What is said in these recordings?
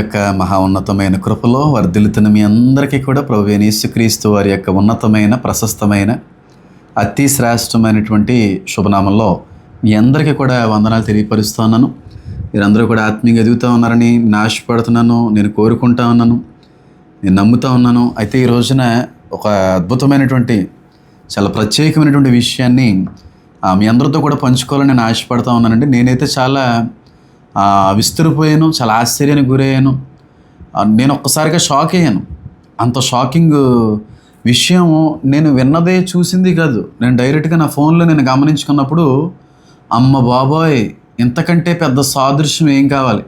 యొక్క మహా ఉన్నతమైన కృపలో వర్ధిల్లుతున్న మీ అందరికీ కూడా ప్రభు యేసుక్రీస్తు వారి యొక్క ఉన్నతమైన ప్రశస్తమైన అతి శ్రేష్టమైనటువంటి శుభనామంలో మీ అందరికీ కూడా వందనాలు తెలియపరుస్తున్నాను. మీరందరూ కూడా ఆత్మీయంగా ఎదుగుతూ ఉన్నారని నాశపడుతున్నాను నేను కోరుకుంటా ఉన్నాను నేను నమ్ముతా ఉన్నాను. అయితే ఈ రోజున ఒక అద్భుతమైనటువంటి చాలా ప్రత్యేకమైనటువంటి విషయాన్ని మీ అందరితో కూడా పంచుకోవాలని నేను ఆశపడతా ఉన్నానండి. నేనైతే చాలా విస్తురిపోయాను చాలా ఆశ్చర్యానికి గురయ్యాను. నేను ఒక్కసారిగా షాక్ అయ్యాను. అంత షాకింగ్ విషయం నేను విన్నదే చూసింది కాదు. నేను డైరెక్ట్గా నా ఫోన్లో నేను గమనించుకున్నప్పుడు అమ్మ బాబోయ్ ఇంతకంటే పెద్ద సాదృశ్యం ఏం కావాలి?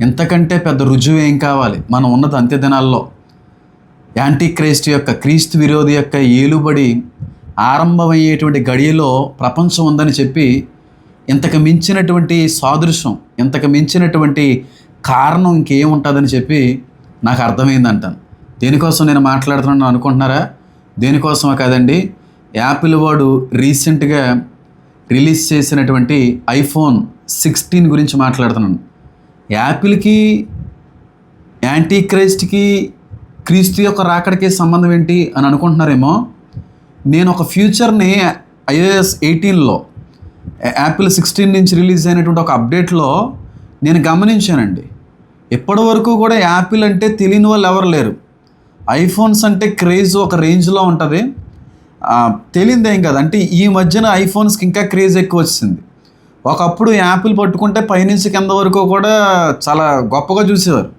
ఇంతకంటే పెద్ద రుజువు ఏం కావాలి? మనం ఉన్నది అంత్య దినాల్లో. యాంటీ క్రైస్ట్ యొక్క క్రీస్తు విరోధి యొక్క ఏలుబడి ఆరంభమయ్యేటువంటి గడియలో ప్రపంచం ఉందని చెప్పి ఇంతకు మించినటువంటి సాదృశ్యం ఇంతకు మించినటువంటి కారణం ఇంకేం ఉంటుందని చెప్పి నాకు అర్థమైంది అంటాను. దేనికోసం నేను మాట్లాడుతున్నాను అనుకుంటున్నారా? దేనికోసమో కాదండి. యాపిల్ వాడు రీసెంట్గా రిలీజ్ చేసినటువంటి ఐఫోన్ సిక్స్టీన్ గురించి మాట్లాడుతున్నాను. యాపిల్కి యాంటీ క్రైస్ట్కి క్రీస్తు యొక్క రాకడికి సంబంధం ఏంటి అని అనుకుంటున్నారేమో. నేను ఒక ఫ్యూచర్ని ఐఏఎస్ ఎయిటీన్లో యాపిల్ సిక్స్టీన్ నుంచి రిలీజ్ అయినటువంటి ఒక అప్డేట్లో నేను గమనించానండి. ఇప్పటి వరకు కూడా యాపిల్ అంటే తెలియని వాళ్ళు ఎవరు లేరు. ఐఫోన్స్ అంటే క్రేజ్ ఒక రేంజ్లో ఉంటుంది. తెలియదు ఏం కాదు. అంటే ఈ మధ్యన ఐఫోన్స్కి ఇంకా క్రేజ్ ఎక్కువ వచ్చింది. ఒకప్పుడు యాపిల్ పట్టుకుంటే పైనుంచి కింద వరకు కూడా చాలా గొప్పగా చూసేవారు.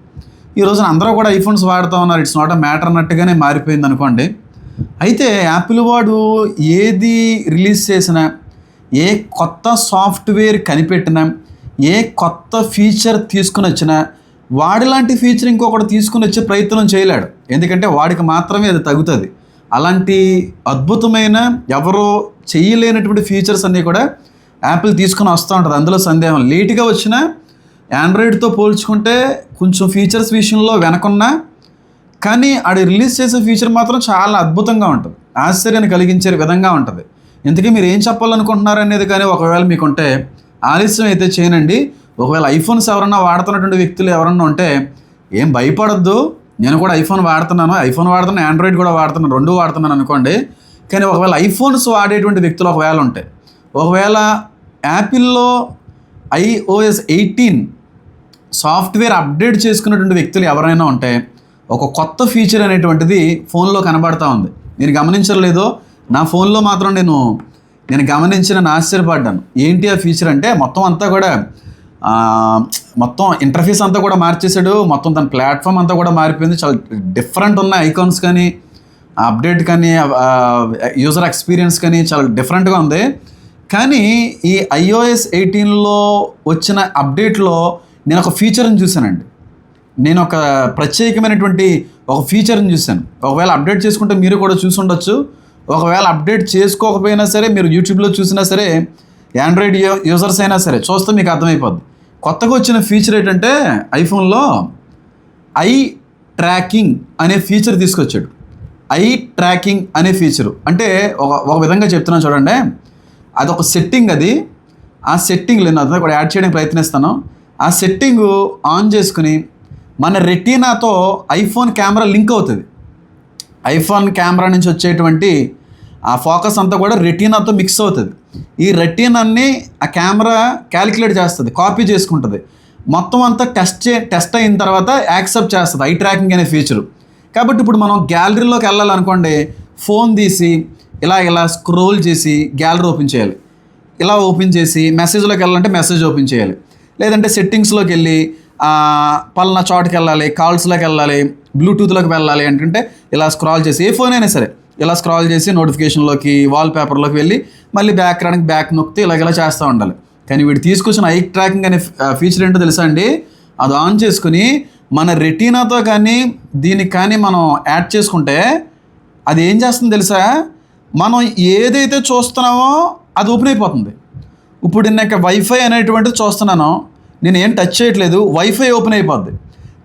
ఈ రోజున అందరూ కూడా ఐఫోన్స్ వాడుతూ ఉన్నారు. ఇట్స్ నాట్ అ మ్యాటర్ అన్నట్టుగానే మారిపోయింది అనుకోండి. అయితే యాపిల్ వాడు ఏది రిలీజ్ చేసినా ఏ కొత్త సాఫ్ట్వేర్ కనిపెట్టినా ఏ కొత్త ఫీచర్ తీసుకుని వచ్చినా వాడిలాంటి ఫీచర్ ఇంకొకటి తీసుకుని వచ్చే ప్రయత్నం చేయలేడు. ఎందుకంటే వాడికి మాత్రమే అది తగ్గుతుంది. అలాంటి అద్భుతమైన ఎవరో చేయలేనటువంటి ఫీచర్స్ అన్నీ కూడా యాపిల్ తీసుకుని వస్తూ ఉంటుంది. అందులో సందేహం లేట్గా వచ్చిన ఆండ్రాయిడ్తో పోల్చుకుంటే కొంచెం ఫీచర్స్ విషయంలో వెనకున్నా కానీ అది రిలీజ్ చేసే ఫీచర్ మాత్రం చాలా అద్భుతంగా ఉంటుంది. ఆశ్చర్యాన్ని కలిగించే విధంగా ఉంటుంది. ఇంతకీ మీరు ఏం చెప్పాలనుకుంటున్నారు అనేది కానీ ఒకవేళ మీకు ఉంటే ఆలస్యం అయితే చేయనండి. ఒకవేళ ఐఫోన్స్ ఎవరన్నా వాడుతున్నటువంటి వ్యక్తులు ఎవరన్నా ఉంటే ఏం భయపడద్దు. నేను కూడా ఐఫోన్ వాడుతున్నాను. ఐఫోన్ వాడుతున్నాను ఆండ్రాయిడ్ కూడా వాడుతున్నాను రెండు వాడుతున్నాను అనుకోండి. కానీ ఒకవేళ ఐఫోన్స్ వాడేటువంటి వ్యక్తులు ఒకవేళ ఉంటాయి ఒకవేళ యాపిల్లో ఐఓఎస్ ఎయిటీన్ సాఫ్ట్వేర్ అప్డేట్ చేసుకున్నటువంటి వ్యక్తులు ఎవరైనా ఉంటే ఒక కొత్త ఫీచర్ అనేటువంటిది ఫోన్లో కనబడతా ఉంది. నేను గమనించలేదో నా ఫోన్లో మాత్రం నేను నేను గమనించిన నేను ఆశ్చర్యపడ్డాను. ఏంటి ఆ ఫీచర్ అంటే మొత్తం అంతా కూడా మొత్తం ఇంటర్ఫేస్ అంతా కూడా మార్చేశాడు. మొత్తం తన ప్లాట్ఫామ్ అంతా కూడా మారిపోయింది. చాలా డిఫరెంట్ ఉన్న ఐకాన్స్ కానీ అప్డేట్ కానీ యూజర్ ఎక్స్పీరియన్స్ కానీ చాలా డిఫరెంట్గా ఉంది. కానీ ఈ ఐఓఎస్ ఎయిటీన్లో వచ్చిన అప్డేట్లో నేను ఒక ఫీచర్ని చూశానండి. నేను ఒక ప్రత్యేకమైనటువంటి ఒక ఫీచర్ని చూశాను. ఒకవేళ అప్డేట్ చేసుకుంటే మీరు కూడా చూసి ఉండొచ్చు ఒకవేళ అప్డేట్ చేసుకోకపోయినా సరే మీరు యూట్యూబ్లో చూసినా సరే ఆండ్రాయిడ్ యూ యూజర్స్ అయినా సరే చూస్తే మీకు అర్థమైపోద్ది. కొత్తగా వచ్చిన ఫీచర్ ఏంటంటే ఐఫోన్లో ఐ ట్రాకింగ్ అనే ఫీచర్ తీసుకొచ్చాడు. ఐ ట్రాకింగ్ అనే ఫీచరు అంటే ఒక ఒక విధంగా చెప్తున్నాను చూడండి. అది ఒక సెట్టింగ్ అది. ఆ సెట్టింగ్ నేను అదే కూడా యాడ్ చేయడానికి ప్రయత్నిస్తాను. ఆ సెట్టింగ్ ఆన్ చేసుకుని మన రెటీనాతో ఐఫోన్ కెమెరా లింక్ అవుతుంది. ఐఫోన్ కెమెరా నుంచి వచ్చేటువంటి ఆ ఫోకస్ అంతా కూడా రెటీనాతో మిక్స్ అవుతుంది. ఈ రెటీనాన్ని ఆ కెమెరా క్యాలిక్యులేట్ చేస్తుంది కాపీ చేసుకుంటుంది. మొత్తం అంతా టెస్ట్ చే టెస్ట్ అయిన తర్వాత యాక్సెప్ట్ చేస్తుంది ఐ ట్రాకింగ్ అనే ఫీచరు కాబట్టి ఇప్పుడు మనం గ్యాలరీలోకి వెళ్ళాలనుకోండి ఫోన్ తీసి ఇలా ఇలా స్క్రోల్ చేసి గ్యాలరీ ఓపెన్ చేయాలి. ఇలా ఓపెన్ చేసి మెసేజ్లోకి వెళ్ళాలంటే మెసేజ్ ఓపెన్ చేయాలి. లేదంటే సెట్టింగ్స్లోకి వెళ్ళి పలానా చోటుకి వెళ్ళాలి కాల్స్లోకి వెళ్ళాలి బ్లూటూత్లోకి వెళ్ళాలి అంటుంటే ఇలా స్క్రాల్ చేసి ఏ ఫోన్ అయినా సరే ఇలా స్క్రాల్ చేసి నోటిఫికేషన్లోకి వాల్ పేపర్లోకి వెళ్ళి మళ్ళీ బ్యాక్ రావడానికి బ్యాక్ నొక్కితే ఇలాగ ఇలా చేస్తూ ఉండాలి. కానీ వీడు తీసుకొచ్చిన ఐ ట్రాకింగ్ అనే ఫీచర్ ఏంటో తెలుసా అండి? అది ఆన్ చేసుకుని మన రెటీనాతో కానీ దీనికి కానీ మనం యాడ్ చేసుకుంటే అది ఏం చేస్తుంది తెలుసా? మనం ఏదైతే చూస్తున్నామో అది ఓపెన్ అయిపోతుంది. ఇప్పుడు నేను వైఫై అనేటువంటిది చూస్తున్నాను. నేను ఏం టచ్ చేయట్లేదు. వైఫై ఓపెన్ అయిపోద్ది.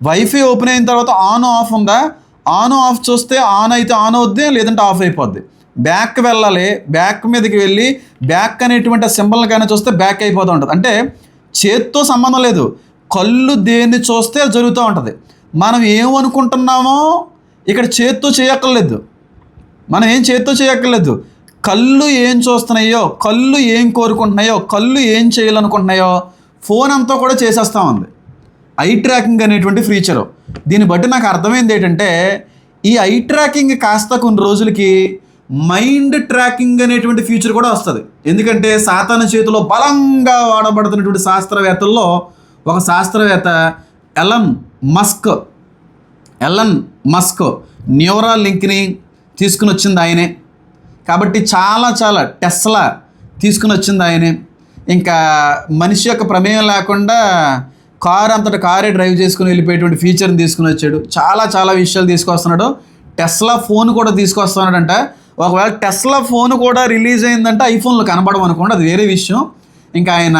వైఫై ఓపెన్ అయిన తర్వాత ఆన్ ఆఫ్ ఉందా? ఆన్ ఆఫ్ చూస్తే ఆన్ అయితే ఆన్ అవుద్ది లేదంటే ఆఫ్ అయిపోద్ది. బ్యాక్ వెళ్ళాలి. బ్యాక్ మీదకి వెళ్ళి బ్యాక్ అనేటువంటి సింబల్ కానీ చూస్తే బ్యాక్ అయిపోతూ ఉంటుంది. అంటే చేత్తో సంబంధం లేదు. కళ్ళు దేన్ని చూస్తే అది జరుగుతూ ఉంటుంది. మనం ఏమనుకుంటున్నామో ఇక్కడ చేత్తో చేయక్కర్లేదు. మనం ఏం చేత్తో చేయక్కర్లేదు. కళ్ళు ఏం చూస్తున్నాయో కళ్ళు ఏం కోరుకుంటున్నాయో కళ్ళు ఏం చేయాలనుకుంటున్నాయో ఫోన్ అంతా కూడా చేసేస్తా ఉంది. ఐ ట్రాకింగ్ అనేటువంటి ఫీచరు దీన్ని బట్టి నాకు అర్థమైంది ఏంటంటే ఈ ఐ ట్రాకింగ్ కాస్త కొన్ని రోజులకి మైండ్ ట్రాకింగ్ అనేటువంటి ఫీచర్ కూడా వస్తుంది. ఎందుకంటే సాతాన చేతిలో బలంగా వాడబడుతున్నటువంటి శాస్త్రవేత్తల్లో ఒక శాస్త్రవేత్త ఎలన్ మస్క్ ఎలన్ మస్క్ న్యూరా లింక్ని తీసుకుని వచ్చింది ఆయనే. కాబట్టి చాలా చాలా టెస్లా తీసుకుని వచ్చింది ఆయనే. ఇంకా మనిషి యొక్క ప్రమేయం లేకుండా కారు అంతటా కారే డ్రైవ్ చేసుకుని వెళ్ళిపోయేటువంటి ఫీచర్ని తీసుకుని వచ్చాడు. చాలా చాలా విషయాలు తీసుకొస్తున్నాడు. టెస్లా ఫోన్ కూడా తీసుకొస్తున్నాడంట. ఒకవేళ టెస్లా ఫోన్ కూడా రిలీజ్ అయిందంటే ఐఫోన్లో కనబడడం అనుకోండి అది వేరే విషయం. ఇంకా ఆయన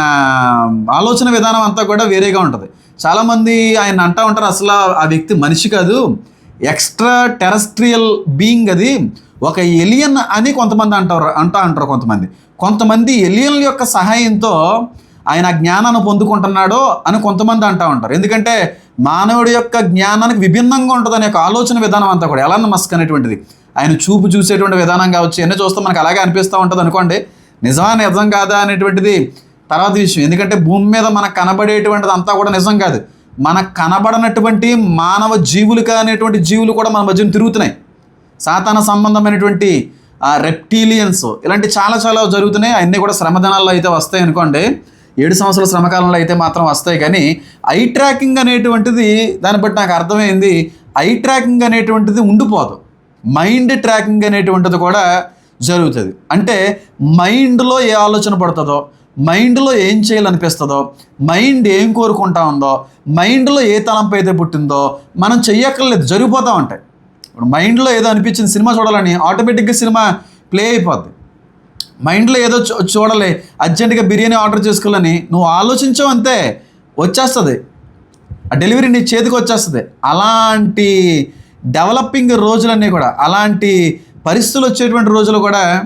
ఆలోచన విధానం అంతా కూడా వేరేగా ఉంటుంది. చాలామంది ఆయన అంటూ ఉంటారు అసలు ఆ వ్యక్తి మనిషి కాదు. ఎక్స్ట్రా టెరస్ట్రియల్ బీయింగ్ అది. ఒక ఎలియన్ అని కొంతమంది అంటారు అంటా అంటారు కొంతమంది. కొంతమంది ఎలియన్ల యొక్క సహాయంతో ఆయన జ్ఞానాన్ని పొందుకుంటున్నాడో అని కొంతమంది అంటూ ఉంటారు. ఎందుకంటే మానవుడి యొక్క జ్ఞానానికి విభిన్నంగా ఉంటుంది అనే ఒక ఆలోచన విధానం అంతా కూడా. ఎలాన్న మస్క్ అనేటువంటిది. ఆయన చూపు చూసేటువంటి విధానం కావచ్చు ఎన్ని చూస్తే మనకు అలాగే అనిపిస్తూ ఉంటుంది అనుకోండి. నిజమా నిజం కాదా అనేటువంటిది తర్వాత విషయం. ఎందుకంటే భూమి మీద మనకు కనబడేటువంటిది అంతా కూడా నిజం కాదు. మనకు కనబడనటువంటి మానవ జీవులు అనేటువంటి జీవులు కూడా మన మధ్యన తిరుగుతున్నాయి. సాతాన సంబంధమైనటువంటి రెప్టీలియన్స్ ఇలాంటి చాలా చాలా జరుగుతున్నాయి. అన్నీ కూడా శ్రమదనాల్లో అయితే వస్తాయి అనుకోండి. ఏడు సంవత్సరాల శ్రమకాలంలో అయితే మాత్రం వస్తాయి. కానీ ఐ ట్రాకింగ్ అనేటువంటిది దాన్ని బట్టి నాకు అర్థమైంది. ఐ ట్రాకింగ్ అనేటువంటిది ఉండిపోదు. మైండ్ ట్రాకింగ్ అనేటువంటిది కూడా జరుగుతుంది. అంటే మైండ్లో ఏ ఆలోచన పడుతుందో మైండ్లో ఏం చేయాలనిపిస్తుందో మైండ్ ఏం కోరుకుంటా ఉందో మైండ్లో ఏ తలంపు అయితే పుట్టిందో మనం చెయ్యక్కర్లేదు. జరిగిపోతూ ఉంటాయి. ఇప్పుడు మైండ్లో ఏదో అనిపించింది సినిమా చూడాలని ఆటోమేటిక్గా సినిమా ప్లే అయిపోద్ది. మైండ్లో ఏదో చూ- చూడాలి అర్జెంటుగా బిర్యానీ ఆర్డర్ చేసుకోవాలని నువ్వు ఆలోచించావు అంతే వచ్చేస్తుంది. ఆ డెలివరీ నీ చేతికి వచ్చేస్తుంది. అలాంటి డెవలపింగ్ రోజులన్నీ కూడా అలాంటి పరిస్థితులు వచ్చేటువంటి రోజులు కూడా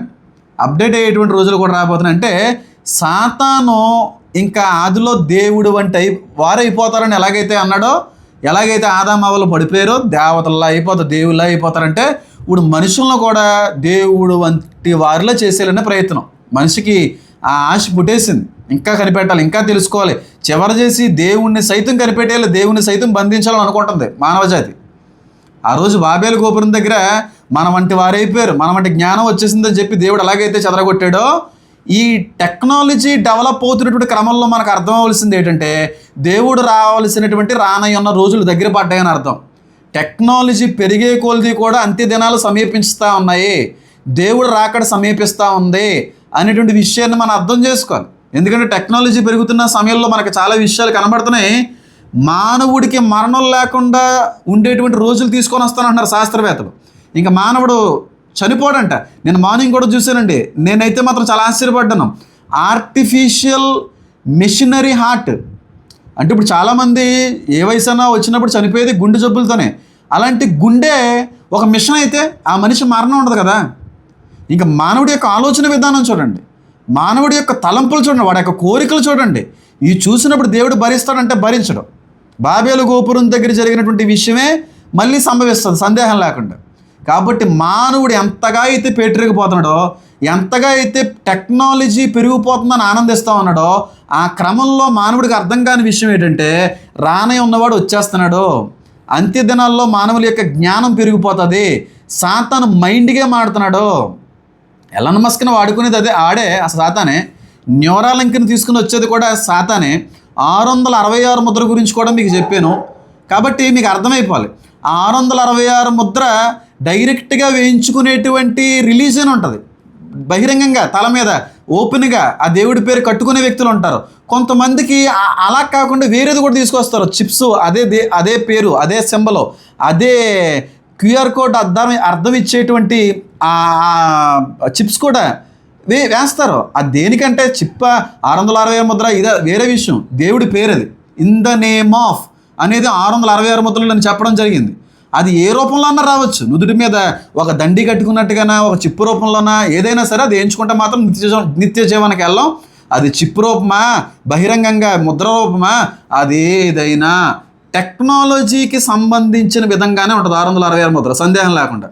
అప్డేట్ అయ్యేటువంటి రోజులు కూడా రాబోతున్నాయి. అంటే సాతాను ఇంకా ఆదిలో దేవుడు వంటి వారైపోతారని ఎలాగైతే అన్నాడో ఎలాగైతే ఆదామావలు పడిపోయారో దేవతల్లా అయిపోతారు దేవుళ్ళ అయిపోతారంటే ఇప్పుడు మనుషులను కూడా దేవుడు వంటి వారిలో చేసేయాలనే ప్రయత్నం. మనిషికి ఆ ఆశ పుట్టేసింది. ఇంకా కనిపెట్టాలి ఇంకా తెలుసుకోవాలి. చివరి చేసి దేవుణ్ణి సైతం కనిపెట్టేయాలి దేవుణ్ణి సైతం బంధించాలని అనుకుంటుంది మానవజాతి ఆ రోజు బాబేలు గోపురం దగ్గర మన వంటి వారైపోయారు. మన వంటి జ్ఞానం వచ్చేసిందని చెప్పి దేవుడు ఎలాగైతే చెదరగొట్టాడో ఈ టెక్నాలజీ డెవలప్ అవుతున్నటువంటి క్రమంలో మనకు అర్థం ఏంటంటే దేవుడు రావాల్సినటువంటి రానయ్య ఉన్న రోజులు దగ్గర పడ్డాయని అర్థం. టెక్నాలజీ పెరిగే కొలది కూడా అంత్య దినాలు సమీపిస్తూ ఉన్నాయి. దేవుడు రాకడ సమీపిస్తూ ఉంది అనేటువంటి విషయాన్ని మనం అర్థం చేసుకోవాలి. ఎందుకంటే టెక్నాలజీ పెరుగుతున్న సమయంలో మనకు చాలా విషయాలు కనబడుతున్నాయి. మానవుడికి మరణం లేకుండా ఉండేటువంటి రోజులు తీసుకొని వస్తానంటున్నారు శాస్త్రవేత్తలు. ఇంకా మానవుడు చనిపోడంట. నేను మార్నింగ్ కూడా చూశానండి. నేనైతే మాత్రం చాలా ఆశ్చర్యపడ్డాను. ఆర్టిఫిషియల్ మిషనరీ హార్ట్ అంటే ఇప్పుడు చాలామంది ఏ వయసు అయినా వచ్చినప్పుడు చనిపోయేది గుండె జబ్బులతోనే. అలాంటి గుండె ఒక మిషన్ అయితే ఆ మనిషి మరణం ఉండదు కదా. ఇంకా మానవుడి యొక్క ఆలోచన విధానం చూడండి. మానవుడి యొక్క తలంపులు చూడండి. వాడి యొక్క కోరికలు చూడండి. ఇవి చూసినప్పుడు దేవుడు భరిస్తాడంటే భరించడం. బాబేలు గోపురం దగ్గర జరిగినటువంటి విషయమే మళ్ళీ సంభవిస్తుంది. సందేహం లేకుండా. కాబట్టి మానవుడు ఎంతగా అయితే పేటరిగిపోతున్నాడో ఎంతగా అయితే టెక్నాలజీ పెరిగిపోతుందని ఆనందిస్తూ ఉన్నాడో ఆ క్రమంలో మానవుడికి అర్థం కాని విషయం ఏంటంటే రానే ఉన్నవాడు వచ్చేస్తున్నాడు. అంత్య దినాల్లో మానవుల యొక్క జ్ఞానం పెరిగిపోతుంది. సాతాను మైండ్గా మాడుతున్నాడు ఎలన్ మస్క్ని వాడుకునేది అదే ఆడే ఆ సాతానే. న్యూరాలింక్ని తీసుకుని వచ్చేది కూడా సాతానే. ఆరు వందల అరవై ఆరు ముద్ర గురించి కూడా మీకు చెప్పాను. కాబట్టి మీకు అర్థమైపోవాలి. ఆరు వందల అరవై ఆరు ముద్ర డైరెక్ట్గా వేయించుకునేటువంటి రిలీజన్ ఉంటుంది. బహిరంగంగా తల మీద ఓపెన్గా ఆ దేవుడి పేరు కట్టుకునే వ్యక్తులు ఉంటారు. కొంతమందికి అలా కాకుండా వేరేది కూడా తీసుకొస్తారు. చిప్స్ అదే దే అదే పేరు అదే సింబలు అదే క్యూఆర్ కోడ్ అర్థం అర్థం ఇచ్చేటువంటి చిప్స్ కూడా వే వేస్తారు. అది దేనికంటే చిప్ప ఆరు వందల అరవై ఆరు ముద్ర ఇదే వేరే విషయం. దేవుడి పేరు అది ఇన్ ద నేమ్ ఆఫ్ అనేది ఆరు వందల అరవై ఆరు ముద్రలు నేను చెప్పడం జరిగింది. అది ఏ రూపంలో అన్నా రావచ్చు. నుదుటి మీద ఒక దండి కట్టుకున్నట్టుగానా ఒక చిప్పు రూపంలోనా ఏదైనా సరే అది వేయించుకుంటే మాత్రం నిత్య నిత్య జీవనకి వెళ్ళాం. అది చిప్పు రూపమా బహిరంగంగా ముద్ర రూపమా అది ఏదైనా టెక్నాలజీకి సంబంధించిన విధంగానే ఉంటుంది ఆరు వందల అరవై ఆరు ముద్ర సందేహం లేకుండా.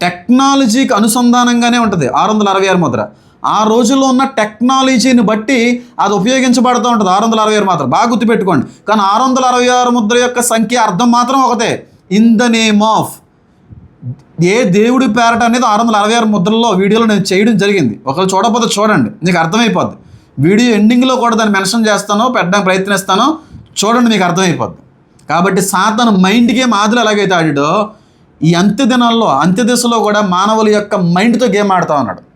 టెక్నాలజీకి అనుసంధానంగానే ఉంటుంది ఆరు వందల అరవై ఆరు ముద్ర. ఆ రోజుల్లో ఉన్న టెక్నాలజీని బట్టి అది ఉపయోగించబడుతూ ఉంటుంది. ఆరు వందల అరవై ఆరు మాత్రం. బాగా గుర్తుపెట్టుకోండి. కానీ ఆరు వందల అరవై ఆరు ముద్ర యొక్క సంఖ్య అర్థం మాత్రం ఒకటే. In the name of a దేవుడి పేరట అనేది ఆరు వందల అరవై ఆరు ముద్రల్లో వీడియోలో నేను చేయడం జరిగింది. ఒకరు చూడకపోతే చూడండి. నీకు అర్థమైపోద్ది. వీడియో ఎండింగ్లో కూడా దాన్ని మెన్షన్ చేస్తాను పెట్టడానికి ప్రయత్నిస్తాను. చూడండి మీకు అర్థమైపోద్ది. కాబట్టి సాతను మైండ్ గేమ్ ఆదులు ఎలాగైతే ఆడాడో ఈ అంత్య దినాల్లో అంత్య దశలో కూడా మానవుల యొక్క మైండ్తో గేమ్ ఆడుతూ ఉన్నాడు.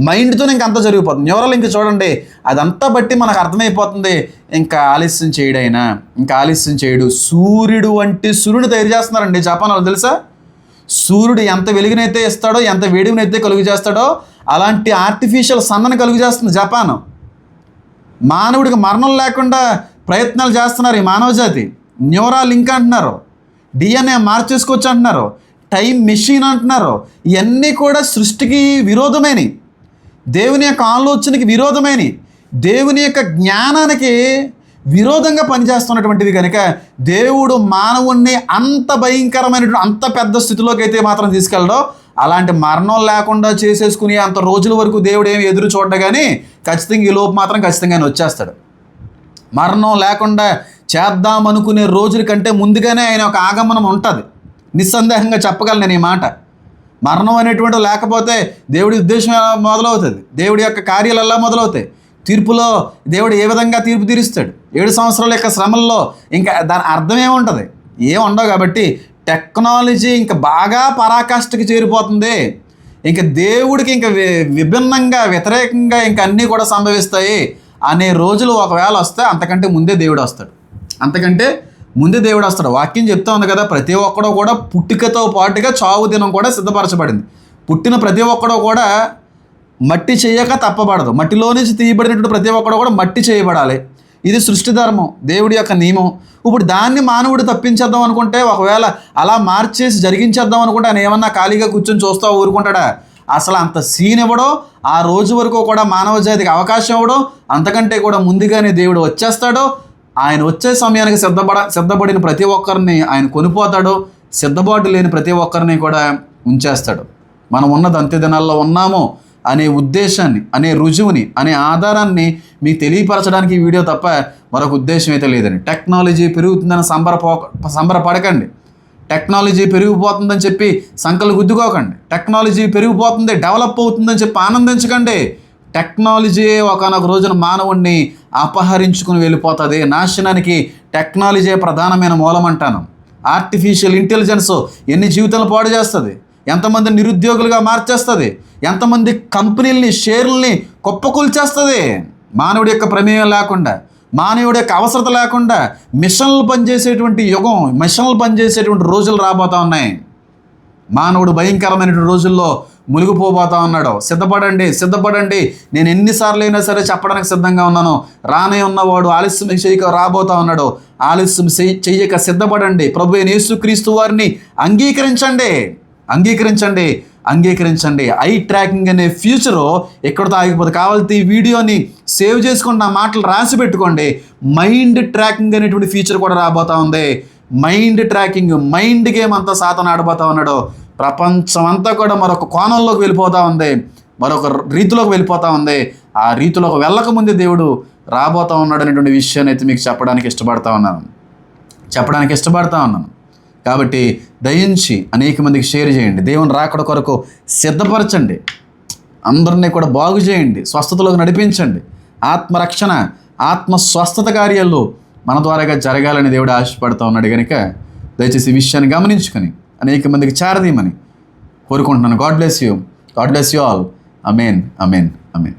మైండ్తో ఇంక అంతా జరిగిపోతుంది. న్యూరల్ ఇంక చూడండి అదంతా బట్టి మనకు అర్థమైపోతుంది. ఇంకా ఆలస్యం చేయడైనా ఇంకా ఆలస్యం చేయడు. సూర్యుడు వంటి సూర్యుడు తయారు చేస్తున్నారండి జపాన్ వాళ్ళు తెలుసా? సూర్యుడు ఎంత వెలుగునైతే ఇస్తాడో ఎంత వేడినైతే కలుగు చేస్తాడో అలాంటి ఆర్టిఫిషియల్ సన్నని కలుగు చేస్తుంది జపాన్. మానవుడికి మరణం లేకుండా ప్రయత్నాలు చేస్తున్నారు ఈ మానవజాతి న్యూరా లింక్ అంటున్నారు. డిఎన్ఏ మార్చేసుకోవచ్చు అంటున్నారు. టైం మెషిన్ అంటున్నారు. ఇవన్నీ కూడా సృష్టికి విరోధమైనవి. దేవుని యొక్క ఆలోచనకి విరోధమైనవి. దేవుని యొక్క జ్ఞానానికి విరోధంగా పనిచేస్తున్నటువంటిది కనుక దేవుడు మానవుణ్ణి అంత భయంకరమైనటువంటి అంత పెద్ద స్థితిలోకి అయితే మాత్రం తీసుకెళ్ళడో. అలాంటి మరణం లేకుండా చేసేసుకుని అంత రోజుల వరకు దేవుడు ఏమి ఎదురు చూడగానే కానీ ఖచ్చితంగా ఈ లోపు మాత్రం ఖచ్చితంగా ఆయన వచ్చేస్తాడు. మరణం లేకుండా చేద్దామనుకునే రోజుల కంటే ముందుగానే ఆయన ఒక ఆగమనం ఉంటుంది. నిస్సందేహంగా చెప్పగలను నేను ఈ మాట. మరణం అనేటువంటి లేకపోతే దేవుడి ఉద్దేశం ఎలా మొదలవుతుంది? దేవుడి యొక్క కార్యాలు ఎలా మొదలవుతాయి? తీర్పులో దేవుడు ఏ విధంగా తీర్పు తీరుస్తాడు? ఏడు సంవత్సరాల యొక్క శ్రమల్లో ఇంకా దాని అర్థం ఏముంటుంది? ఏం ఉండవు కాబట్టి టెక్నాలజీ ఇంకా బాగా పరాకాష్ఠకి చేరిపోతుంది. ఇంకా దేవుడికి ఇంకా వి- విభిన్నంగా వ్యతిరేకంగా ఇంకా అన్నీ కూడా సంభవిస్తాయి అనే రోజులు ఒకవేళ వస్తే అంతకంటే ముందే దేవుడు వస్తాడు. అంతకంటే ముందే దేవుడు వస్తాడు. వాక్యం చెప్తా ఉంది కదా ప్రతి ఒక్కడో కూడా పుట్టుకతో పాటుగా చావు దినం కూడా సిద్ధపరచబడింది. పుట్టిన ప్రతి ఒక్కడో కూడా మట్టి చేయక తప్పబడదు. మట్టిలో నుంచి తీయబడినటువంటి ప్రతి ఒక్కడు కూడా మట్టి చేయబడాలి. ఇది సృష్టి ధర్మం దేవుడి యొక్క నియమం. ఇప్పుడు దాన్ని మానవుడు తప్పించేద్దాం అనుకుంటే ఒకవేళ అలా మార్చేసి జరిగించేద్దాం అనుకుంటే ఆయన ఏమన్నా ఖాళీగా కూర్చొని చూస్తా ఊరుకుంటాడా? అసలు అంత సీన్ ఇవ్వడో ఆ రోజు వరకు కూడా మానవ జాతికి అవకాశం ఇవ్వడం అంతకంటే కూడా ముందుగానే దేవుడు వచ్చేస్తాడో ఆయన వచ్చే సమయానికి సిద్ధపడ సిద్ధపడిన ప్రతి ఒక్కరిని ఆయన కొనిపోతాడు. సిద్ధపాటు లేని ప్రతి ఒక్కరిని కూడా ఉంచేస్తాడు. మనం ఉన్నది అంత్య దినాల్లో ఉన్నామో అనే ఉద్దేశాన్ని అనే రుజువుని అనే ఆధారాన్ని మీకు తెలియపరచడానికి ఈ వీడియో తప్ప మరొక ఉద్దేశం అయితే లేదండి. టెక్నాలజీ పెరుగుతుందని సంబరపో సంబరపడకండి. టెక్నాలజీ పెరిగిపోతుందని చెప్పి సంకలు గుద్దుకోకండి. టెక్నాలజీ పెరిగిపోతుంది డెవలప్ అవుతుందని చెప్పి ఆనందించకండి. టెక్నాలజీ ఒకనొక రోజున మానవుణ్ణి అపహరించుకుని వెళ్ళిపోతుంది. నాశనానికి టెక్నాలజీ ప్రధానమైన మూలం అంటాను. ఆర్టిఫిషియల్ ఇంటెలిజెన్స్ ఎన్ని జీవితాలు పాడు చేస్తుంది? ఎంతమంది నిరుద్యోగులుగా మార్చేస్తుంది? ఎంతమంది కంపెనీలని షేర్లని కుప్పకూల్చేస్తుంది? మానవుడి యొక్క ప్రమేయం లేకుండా మానవుడి యొక్క అవసరత లేకుండా మిషన్లు పనిచేసేటువంటి యుగం మిషన్లు పనిచేసేటువంటి రోజులు రాబోతా ఉన్నాయి. మానవుడు భయంకరమైనటువంటి రోజుల్లో మునిగిపోబోతా ఉన్నాడు. సిద్ధపడండి సిద్ధపడండి. నేను ఎన్నిసార్లు అయినా సరే చెప్పడానికి సిద్ధంగా ఉన్నాను. రానే ఉన్నవాడు ఆలస్యం చేయక రాబోతా ఉన్నాడు. ఆలస్యం చెయ్య- చెయ్యక సిద్ధపడండి. ప్రభు యేసుక్రీస్తు వారిని అంగీకరించండి. అంగీకరించండి అంగీకరించండి. ఐ ట్రాకింగ్ అనే ఫ్యూచరు ఎక్కడితో ఆగిపోతుంది కావాల్సి ఈ వీడియోని సేవ్ చేసుకుని నా మాటలు రాసి పెట్టుకోండి. మైండ్ ట్రాకింగ్ అనేటువంటి ఫీచర్ కూడా రాబోతా ఉంది. మైండ్ ట్రాకింగ్ మైండ్ గేమ్ అంతా సాతన ఆడబోతా ఉన్నాడు. ప్రపంచం అంతా కూడా మరొక కోణంలోకి వెళ్ళిపోతూ ఉంది. మరొక రీతిలోకి వెళ్ళిపోతూ ఉంది. ఆ రీతిలోకి వెళ్ళకముందే దేవుడు రాబోతా ఉన్నాడు అనేటువంటి విషయాన్ని అయితే మీకు చెప్పడానికి ఇష్టపడతా ఉన్నాను. చెప్పడానికి ఇష్టపడతా ఉన్నాను. కాబట్టి దయించి అనేక మందికి షేర్ చేయండి. దేవుని రాకడ కొరకు సిద్ధపరచండి. అందరినీ కూడా బాగు చేయండి. స్వస్థతలోకి నడిపించండి. ఆత్మరక్షణ ఆత్మ స్వస్థత కార్యాలు మన ద్వారాగా జరగాలని దేవుడు ఆశపడుతూ ఉన్నాడు. కనుక దయచేసి విషయాన్ని గమనించుకొని అనేక మందికి చేరదీయమని కోరుకుంటున్నాను. God bless you God bless you all amen amen amen